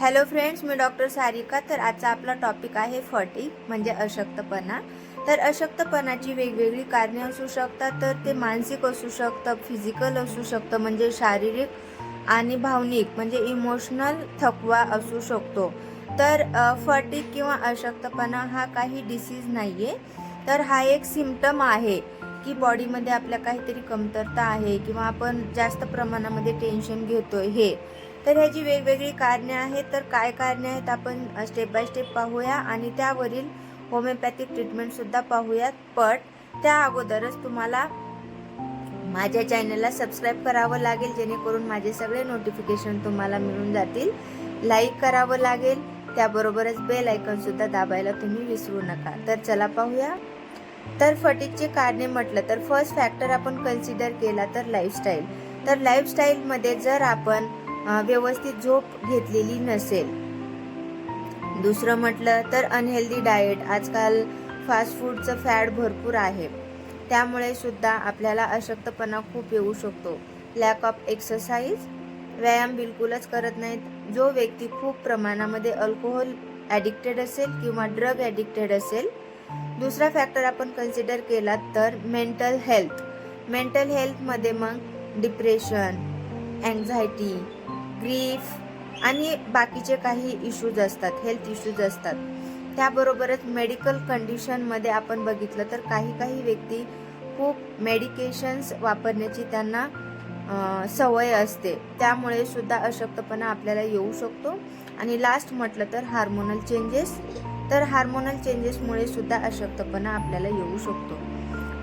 Hello friends मी doctor Sarika. तर आजचा आपला टॉपिक आहे फटिक म्हणजे अशक्तपणा. तर अशक्तपणाची वेगवेगळी कारणे असू शकतात तर ते मानसिक असू शकतं फिजिकल असू शकतं म्हणजे शारीरिक आणि भावनिक म्हणजे इमोशनल थकवा असू शकतो. तर फटिक किंवा अशक्तपणा हा काही डिसीज नाही आहे तर हा एक सिम्पटम आहे की बॉडीमध्ये आपल्या काहीतरी कमतरता आहे किंवा आपण जास्त प्रमाणामध्ये टेन्शन घेतोय हे. तर ह्याची वेगवेगळी कारणे आहेत. तर काय कारणे आहेत आपण स्टेप बाय स्टेप पाहूया आणि त्यावरील होमिओपॅथिक ट्रीटमेंटसुद्धा पाहूयात. पण त्या अगोदरच तुम्हाला माझ्या चॅनलला सबस्क्राईब करावं लागेल जेणेकरून माझे सगळे नोटिफिकेशन तुम्हाला मिळून जातील. लाईक करावं लागेल. त्याबरोबरच बेल आयकॉनसुद्धा दाबायला तुम्ही विसरू नका. तर चला पाहूया. तर फटीकचे कारणे म्हटलं तर फर्स्ट फॅक्टर आपण कन्सिडर केला तर लाईफस्टाईल तर लाईफस्टाईलमध्ये जर आपण व्यवस्थित झोप घेतलेली नसेल. दुसरं म्हटलं तर अनहेल्दी डाएट आजकाल फास्ट फूडचं फॅड भरपूर आहे. त्यामुळे सुद्धा आपल्याला अशक्तपणा खूप येऊ शकतो. लॅक ऑफ एक्सरसाइज व्यायाम बिलकुलच करत नाहीत. जो व्यक्ती खूप प्रमाणामध्ये अल्कोहोल ॲडिक्टेड असेल किंवा ड्रग ॲडिक्टेड असेल दुसरा फॅक्टर आपण कन्सिडर केला तर मेंटल हेल्थ मेंटल हेल्थमध्ये मग डिप्रेशन अँझायटी ग्रीफ आणि बाकीचे काही इश्यूज असतात हेल्थ इश्यूज असतात. त्याबरोबरच मेडिकल कंडिशनमध्ये आपण बघितलं तर काही काही व्यक्ती खूप मेडिकेशन्स वापरण्याची त्यांना सवय असते. त्यामुळे सुद्धा अशक्तपणा आपल्याला येऊ शकतो. आणि लास्ट म्हटलं तर हार्मोनल चेंजेस तर हार्मोनल चेंजेसमुळे सुद्धा अशक्तपणा आपल्याला येऊ शकतो.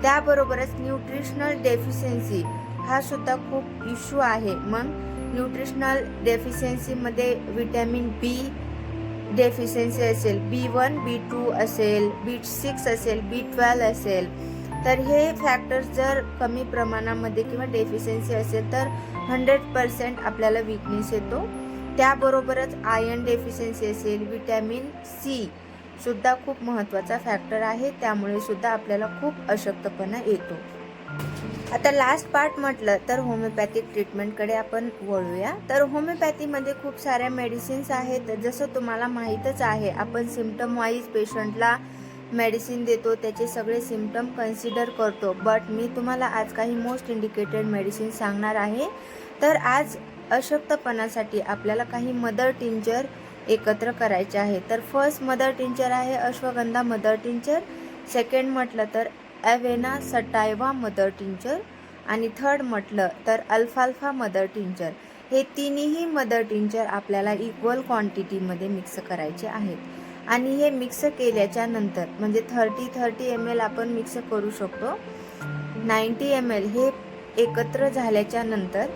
त्याबरोबरच न्यूट्रिशनल डेफिशियन्सी हा सुद्धा खूप इश्यू आहे. मग न्यूट्रिशनल डेफिशियन्सीमध्ये विटॅमिन बी डेफिशियन्सी असेल बी वन बी टू असेल बी सिक्स असेल बी ट्वेल्व असेल. तर हे फॅक्टर्स जर कमी प्रमाणामध्ये किंवा डेफिशियन्सी असेल तर हंड्रेड पर्सेंट आपल्याला विकनेस येतो. त्याबरोबरच आयर्न डेफिशियन्सी असेल विटॅमिन सी सुद्धा खूप महत्त्वाचा फॅक्टर आहे. त्यामुळे सुद्धा आपल्याला खूप अशक्तपणा येतो. आता लास्ट पार्ट म्हटलं तर होमिओपॅथिक ट्रीटमेंटकडे आपण वळूया. तर होमिओपॅथीमध्ये खूप साऱ्या मेडिसिन्स आहेत. जसं तुम्हाला माहीतच आहे आपण सिमटम वाईज पेशंटला मेडिसिन देतो त्याचे सगळे सिमटम कन्सिडर करतो. बट मी तुम्हाला आज काही मोस्ट इंडिकेटेड मेडिसिन सांगणार आहे. तर आज अशक्तपणासाठी आपल्याला काही मदर टिंचर एकत्र करायचे आहे. तर फर्स्ट मदर टिंचर आहे अश्वगंधा मदर टिंचर सेकंड म्हटलं तर ॲव्हेना सटायवा मदर टिंचर आणि थर्ड म्हटलं तर अल्फाल्फा मदर टिंचर. हे तिन्ही मदर टिंचर आपल्याला इक्वल क्वांटिटीमध्ये मिक्स करायचे आहेत. आणि हे मिक्स केल्याच्यानंतर म्हणजे थर्टी थर्टी एम एल आपण मिक्स करू शकतो. नाईंटी एम एल हे एकत्र झाल्याच्यानंतर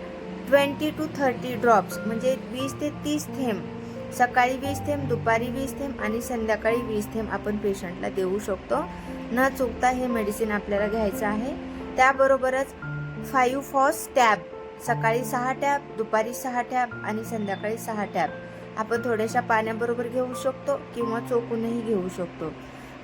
ट्वेंटी टू थर्टी ड्रॉप्स म्हणजे वीस ते तीस थेंब सकाळी वीस थेंब दुपारी वीस थेंब आणि संध्याकाळी वीस थेंब आपण पेशंटला देऊ शकतो. न चुकता हे मेडिसिन आपल्याला घ्यायचं आहे. त्याबरोबरच फाईव्ह फॉस टॅब सकाळी सहा टॅब दुपारी सहा टॅब आणि संध्याकाळी सहा टॅब आपण थोड्याशा पाण्याबरोबर घेऊ शकतो किंवा चोकूनही घेऊ शकतो.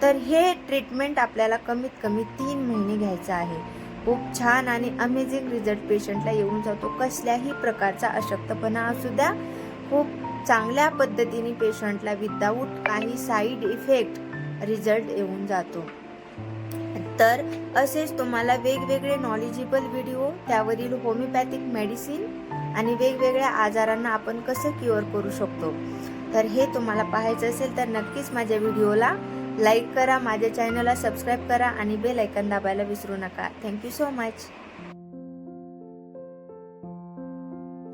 तर हे ट्रीटमेंट आपल्याला कमीत कमी तीन महिने घ्यायचं आहे. खूप छान आणि अमेझिंग रिझल्ट पेशंटला येऊन जातो. कसल्याही प्रकारचा अशक्तपणा असू द्या. खूप चांगल्या पद्धतीने पेशंटला विदाऊट काही साईड इफेक्ट रिझल्ट येऊन जातो. तर असेच तुम्हाला वेगवेगळे नॉलेजेबल व्हिडिओ त्यावरील होमिओपॅथिक मेडिसिन आणि वेगवेगळ्या आजारांना आपण कसं क्युअर करू शकतो. तर हे तुम्हाला पाहायचं असेल तर नक्कीच माझ्या व्हिडिओला लाईक करा माझ्या चॅनलला सबस्क्राईब करा आणि बेल ऐकन दाबायला विसरू नका. Thank you so much